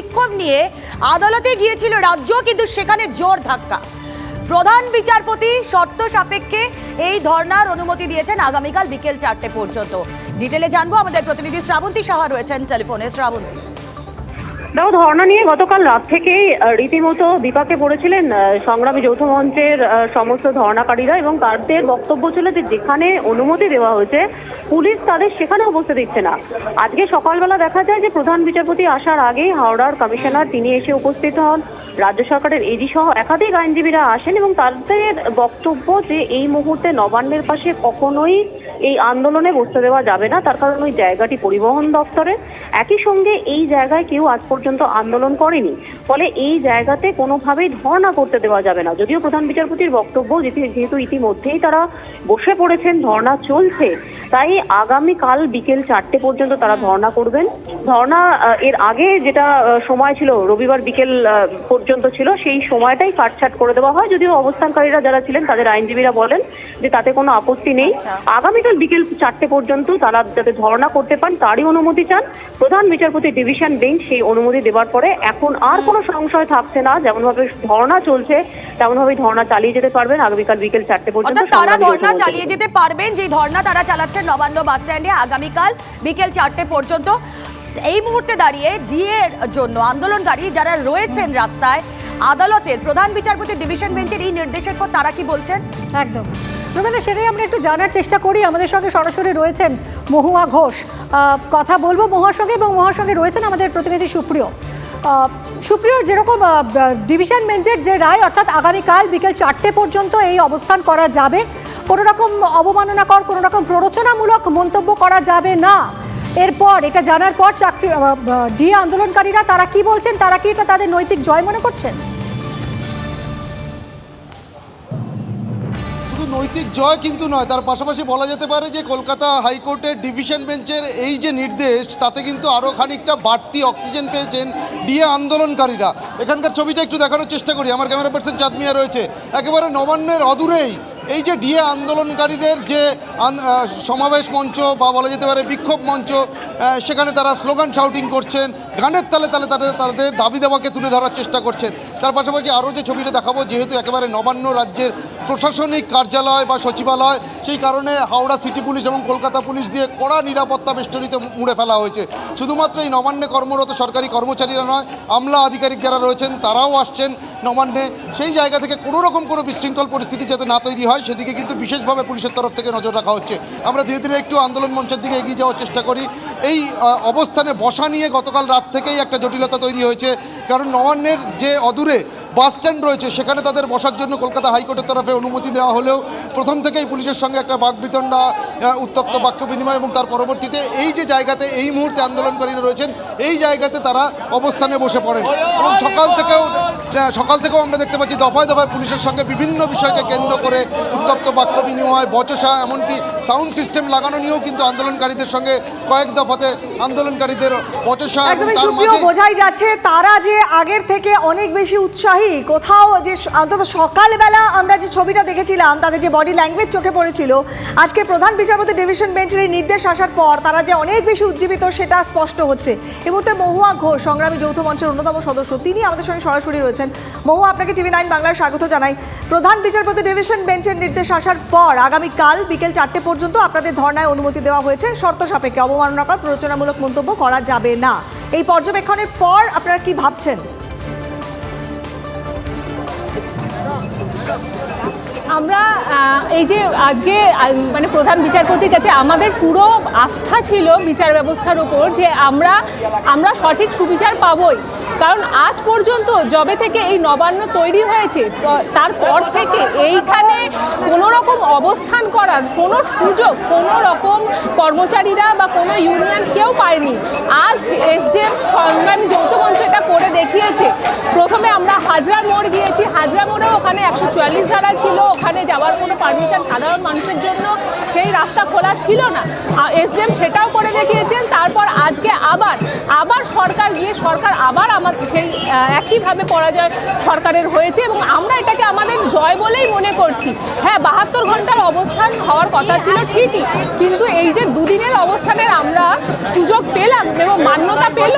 বিক্ষোভ নিয়ে আদালতে গিয়েছিল রাজ্য, কিন্তু সেখানে জোর ধাক্কা। প্রধান বিচারপতি শর্ত সাপেক্ষে এই ধর্নার অনুমতি দিয়েছেন আগামীকাল বিকেল চারটে পর্যন্ত। ডিটেলে জানব আমাদের প্রতিনিধি শ্রাবন্তী সাহা রয়েছেন টেলিফোনে। শ্রাবন্তী। দেখো ধর্ণা নিয়ে গতকাল রাত থেকেই রীতিমতো বিপাকে পড়েছিলেন সংগ্রামী যৌথ মঞ্চের সমস্ত ধর্ণাকারীরা এবং তাদের বক্তব্য ছিল যে যেখানে অনুমতি দেওয়া হয়েছে, পুলিশ তাদের সেখানে অবস্থা দিচ্ছে না। আজকে সকালবেলা দেখা যায় যে প্রধান বিচারপতি আসার আগেই হাওড়ার কমিশনার তিনি এসে উপস্থিত হন। রাজ্য সরকারের এডি সহ একাধিক আইনজীবীরা আসেন এবং তাদের বক্তব্য যে এই মুহূর্তে নবান্নের পাশে কখনোই এই আন্দোলনে বসতে দেওয়া যাবে না। তার কারণ ওই জায়গাটি পরিবহন দপ্তরে একই সঙ্গে এই জায়গায় কেউ আজ পর্যন্ত আন্দোলন করেনি। ফলে এই জায়গাতে কোনোভাবেই ধর্ণা করতে দেওয়া যাবে না। যদিও প্রধান বিচারপতির বক্তব্য যেহেতু- ইতিমধ্যেই তারা বসে পড়েছেন ধর্ণা চলছে তাই আগামীকাল বিকেল চারটে পর্যন্ত তারা ধর্ণা করবেন। ধর্ণা এর আগে যেটা সময় ছিল রবিবার বিকেল পর্যন্ত ছিল সেই সময়টাই কাটছাট করে দেওয়া হয়। যদিও অবস্থানকারীরা যারা ছিলেন তাদের আইনজীবীরা বলেন যে তাতে কোনো আপত্তি নেই। আচ্ছা। আগামীকাল বিকেল চারটে পর্যন্ত তারা যাতে ধর্ণা করতে পান তারই অনুমতি চান। প্রধান বিচারপতি ডিভিশন বেঞ্চ সেই অনুমতি দেওয়ার পরে এখন আর কোনো সংশয় থাকছে না যেমনভাবে ধর্ণা চলছে তেমনভাবেই ধর্ণা চালিয়ে যেতে পারবেন আগামীকাল বিকেল চারটে পর্যন্ত তারা ধর্ণা চালিয়ে যেতে পারবেন যে ধর্ণা তারা চালাচ্ছেন নবান্ন বাস স্ট্যান্ডে আগামীকাল বিকেল চারটে পর্যন্ত। এই মুহূর্তে দাঁড়িয়ে ডিএ এর জন্য আন্দোলনকারী যারা রয়েছেন রাস্তায় আদালতের প্রধান বিচারপতি ডিভিশন বেঞ্চের এই নির্দেশের পর তারা কি বলছেন? একদম। রবীন্দ্র সেটাই আমরা একটু জানার চেষ্টা করি। আমাদের সঙ্গে সরাসরি রয়েছেন মহুয়া ঘোষ। আহ, কথা বলব মহুয়ার সঙ্গে এবং মহুয়ার সঙ্গে রয়েছেন আমাদের প্রতিনিধি সুপ্রিয়। সুপ্রিয়, যেরকম ডিভিশন বেঞ্চের যে রায়, অর্থাৎ আগামীকাল বিকেল চারটে পর্যন্ত এই অবস্থান করা যাবে কোনো রকম অবমাননাকর কোনো রকম প্ররোচনামূলক মন্তব্য করা যাবে না। এরপর, এটা জানার পর চাকরি ডিএ আন্দোলনকারীরা তারা কি বলছেন, তারা কি এটা তাদের নৈতিক জয় মনে করছেন? নৈতিক জয় কিন্তু নয়, তার পাশাপাশি বলা যেতে পারে যে কলকাতা হাইকোর্টের ডিভিশন বেঞ্চের এই যে নির্দেশ, তাতে কিন্তু আরও খানিকটা বাড়তি অক্সিজেন পেয়েছেন ডিএ আন্দোলনকারীরা। এখানকার ছবিটা একটু দেখানোর চেষ্টা করি, আমার ক্যামেরা পার্সন চাঁদমিয়া রয়েছে। একেবারে নবান্নের অদূরেই এই যে ডিএ আন্দোলনকারীদের যে সমাবেশ মঞ্চ বা বলা যেতে পারে বিক্ষোভ মঞ্চ সেখানে তারা স্লোগান শাউটিং করছেন গানের তালে তালে তাদের তাদের দাবি দেওয়াকে তুলে ধরার চেষ্টা করছেন। তার পাশাপাশি আরও যে ছবিটা দেখাবো, যেহেতু একেবারে নবান্ন রাজ্যের প্রশাসনিক কার্যালয় বা সচিবালয়, সেই কারণে হাওড়া সিটি পুলিশ এবং কলকাতা পুলিশ দিয়ে কড়া নিরাপত্তা বেষ্টনীতে মুড়ে ফেলা হয়েছে। শুধুমাত্র এই নবান্নে কর্মরত সরকারি কর্মচারীরা নয়, আমলা আধিকারিক যারা রয়েছেন, তারাও আসছেন নবান্নে। সেই জায়গা থেকে কোনো রকম কোনো বিশৃঙ্খল পরিস্থিতি যাতে না তৈরি হয়, সেদিকে কিন্তু বিশেষভাবে পুলিশের তরফ থেকে নজর রাখা হচ্ছে। আমরা ধীরে ধীরে একটু আন্দোলন মঞ্চের দিকে এগিয়ে যাওয়ার চেষ্টা করি। এই অবস্থানে বসা নিয়ে গতকাল রাত থেকেই একটা জটিলতা তৈরি হয়েছে। কারণ নবান্নের যে অদূরে বাস স্ট্যান্ড রয়েছে, সেখানে তাদের বসার জন্য কলকাতা হাইকোর্টের তরফে অনুমতি দেওয়া হলেও প্রথম থেকেই পুলিশের সঙ্গে একটা বাকবিতণ্ডা উত্তপ্ত বাক্য বিনিময় এবং তার পরবর্তীতে এই যে জায়গাতে এই মুহূর্তে আন্দোলনকারীরা রয়েছেন, এই জায়গাতে তারা অবস্থানে বসে পড়েন। এবং সকাল থেকেও সকাল থেকেও আমরা দেখতে পাচ্ছি দফায় দফায় পুলিশের সঙ্গে বিভিন্ন বিষয়কে কেন্দ্র করে উত্তপ্ত বাক্য বিনিময়, বচসা, এমনকি সাউন্ড সিস্টেম লাগানো নিয়েও কিন্তু আন্দোলনকারীদের সঙ্গে কয়েক দফাতে আন্দোলনকারীদের একদমই সুপ্রিয় বোঝাই যাচ্ছে তারা যে আগের থেকে অনেক বেশি উৎসাহী কোথাও যে অন্তত সকালবেলা আমরা যে ছবিটা দেখেছিলাম তাদের যে বডি ল্যাঙ্গুয়েজ চোখে পড়েছিল আজকে প্রধান বিচারপতি ডিভিশন বেঞ্চের এই নির্দেশ আসার পর তারা যে অনেক বেশি উজ্জীবিত সেটা স্পষ্ট হচ্ছে। এই মুহূর্তে মহুয়া ঘোষ সংগ্রামী যৌথ মঞ্চের অন্যতম সদস্য তিনি আমাদের সঙ্গে সরাসরি রয়েছেন। মহুয়া আপনাকে টিভি নাইন বাংলার স্বাগত জানাই। প্রধান বিচারপতি ডিভিশন বেঞ্চের নির্দেশ আসার পর আগামীকাল বিকেল চারটে পর্যন্ত আপনাদের ধর্নায় অনুমতি দেওয়া হয়েছে। শর্ত সাপেক্ষে অবমাননাকর প্ররোচনামূলক মন্তব্য করা যাবে না। এই পর্যবেক্ষণের পর আপনারা কি ভাবছেন? আমরা এই যে আজকে মানে প্রধান বিচারপতির কাছে আমাদের পুরো আস্থা ছিল বিচার ব্যবস্থার উপর যে আমরা আমরা সঠিক সুবিচার পাবই। কারণ আজ পর্যন্ত জবে থেকে এই নবান্ন তৈরি হয়েছে তারপর থেকে এইখানে কোনো রকম অবস্থান করার কোনো সুযোগ, কোনো রকম কর্মচারীরা বা কোনো ইউনিয়ন কেউ পায়নি। আজ এসডিএম সংগ্রামী যৌথ মঞ্চ এটা করে দেখিয়েছে। প্রথমে আমরা হাজরা মোড় গিয়েছি, হাজরা মোড়েও ওখানে একশো চুয়াল্লিশ ধারা ছিল, ওখানে যাওয়ার কোনো পারমিশন সাধারণ মানুষের জন্য সেই রাস্তা খোলা ছিল না। এসডিএম সেটাও করে দেখিয়েছেন। তারপর আজকে আবার আবার সরকার গিয়ে, সরকার আবার আমার সেই একইভাবে পরাজয় সরকারের হয়েছে এবং আমরা এটাকে আমাদের জয় বলেই মনে করছি। হ্যাঁ বাহাত্তর ঘণ্টার অবস্থান হওয়ার কথা ছিল ঠিকই, কিন্তু এই যে দুদিনের অবস্থানের আমরা সুযোগ পেলাম এবং মান্যতা পেল,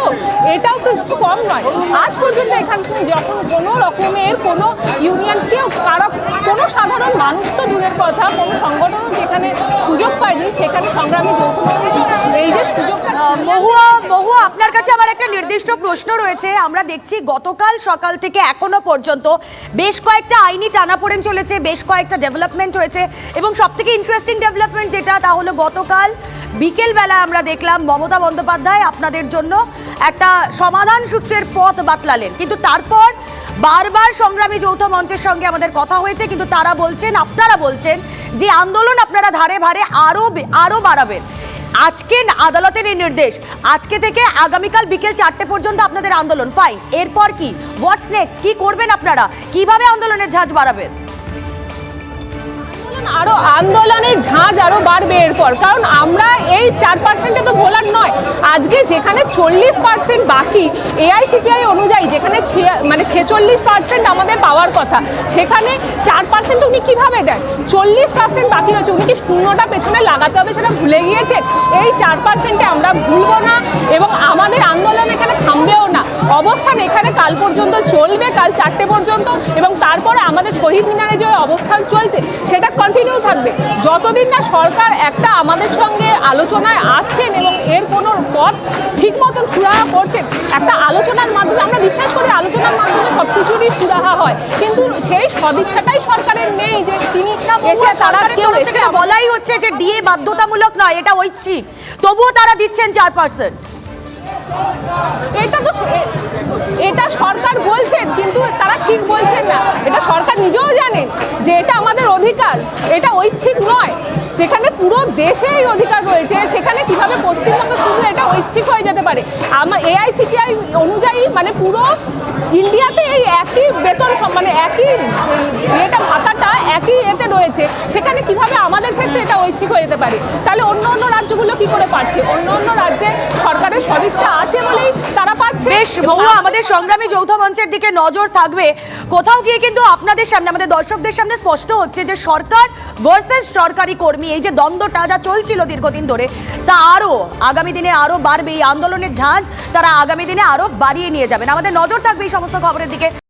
এটাও তো একটু কম নয়। আজ পর্যন্ত এখান থেকে যখন কোনো রকমের কোনো ইউনিয়ন কেউ, কারও কোনো সাধারণ মানুষ তো দূরের কথা, কোনো সংগঠনও যেখানে সুযোগ পায়নি, সেখানে সংগ্রামী যৌথ এই যে সুযোগটা মহুয়া মহুয়া, আপনার কাছে আমার একটা নির্দিষ্ট প্রশ্ন রয়েছে। আমরা দেখছি গতকাল সকাল থেকে এখনও পর্যন্ত বেশ কয়েকটা আইনি টানাপোড়েন চলেছে, বেশ কয়েকটা ডেভেলপমেন্ট হয়েছে এবং সব থেকে ইন্টারেস্টিং ডেভেলপমেন্ট যেটা, তা হলো গতকাল বিকেলবেলা আমরা দেখলাম মমতা বন্দ্যোপাধ্যায় আপনাদের জন্য একটা সমাধান সূত্রের পথ বাতলালেন। কিন্তু তারপর বারবার সংগ্রামী যৌথ মঞ্চের সঙ্গে আমাদের কথা হয়েছে, কিন্তু তারা বলছেন, আপনারা বলছেন যে আন্দোলন আপনারা ধারে ভারে আরও আরও বাড়াবেন। আজকে আদালতের এই নির্দেশ, আজকে থেকে আগামীকাল বিকেল চারটে পর্যন্ত আপনাদের আন্দোলন। ফাইন এরপর কি? হোয়াটস নেক্সট কি করবেন আপনারা? কীভাবে আন্দোলনের ঝাঁজ বাড়াবেন? আরও আন্দোলনের ঝাঁজ আরও বাড়বে এরপর। কারণ আমরা এই চার পার্সেন্টে আজকে যেখানে চল্লিশ পার্সেন্ট বাকি এআইসিপিআই অনুযায়ী, যেখানে মানে ছেচল্লিশ পার্সেন্ট আমাদের পাওয়ার কথা, সেখানে চার পার্সেন্ট উনি কীভাবে দেন? চল্লিশ পার্সেন্ট বাকি রয়েছে, উনি কি শূন্যটা পেছনে লাগাতে হবে সেটা ভুলে গিয়েছে? এই চার পার্সেন্টে আমরা ভুলব না, এবং অবস্থান এখানে কাল পর্যন্ত চলবে কাল চারটে পর্যন্ত এবং তারপরে আমাদের শহীদ মিনারে যে অবস্থান চলছে সেটা কন্টিনিউ থাকবে। যতদিন না সরকার একটা আমাদের সঙ্গে আলোচনায় আসছেন এবং এর কোনো পথ ঠিক মতন সুরাহা করছেন একটা আলোচনার মাধ্যমে আমরা বিশ্বাস করি আলোচনার মাধ্যমে সব কিছুরই সুরাহা হয়। কিন্তু সেই সদিচ্ছাটাই সরকারের নেই যে তিনি এসে তারা কেউ এসে বলাই হচ্ছে যে ডিএ বাধ্যতামূলক নয় এটা ঐচ্ছিক। তবুও তারা দিচ্ছেন চার পার্সেন্ট এটা তো এটা সরকার বলছেন, কিন্তু তারা ঠিক বলছেন না। এটা সরকার নিজেও জানেন যে এটা আমাদের অধিকার, এটা ঐচ্ছিক নয়। যেখানে পুরো দেশে এই অধিকার রয়েছে, সেখানে কীভাবে পশ্চিমবঙ্গ শুধু এটা ঐচ্ছিক হয়ে যেতে পারে? আমার এআইসিটিআই অনুযায়ী মানে পুরো ইন্ডিয়াতে এই একই বেতন মানে একই ইয়েটা, ভাতাটা একই এতে রয়েছে। সেখানে কীভাবে আমাদের ক্ষেত্রে এটা ঐচ্ছিক হয়ে যেতে পারে। তাহলে অন্য অন্য রাজ্যগুলো কি করে পারছে? অন্য অন্য রাজ্যে সরকারের সদিচ্ছা আছে বলেই তারা পাচ্ছে। বেশ মহুয়া আমাদের সংগ্রামী যৌথ মঞ্চের দিকে নজর থাকবে। কোথাও গিয়ে কিন্তু আপনাদের সামনে আমাদের দর্শকদের সামনে স্পষ্ট হচ্ছে যে সরকার ভার্সেস সরকারি কর্মী এই যে দ্বন্দ্বটা যা চলছিল দীর্ঘদিন ধরে তা আরও আগামী দিনে আরও বাড়বে। এই আন্দোলনের ঝাঁজ তারা আগামী দিনে আরও বাড়িয়ে নিয়ে যাবেন। আমাদের নজর থাকবে এই সমস্ত খবরের দিকে।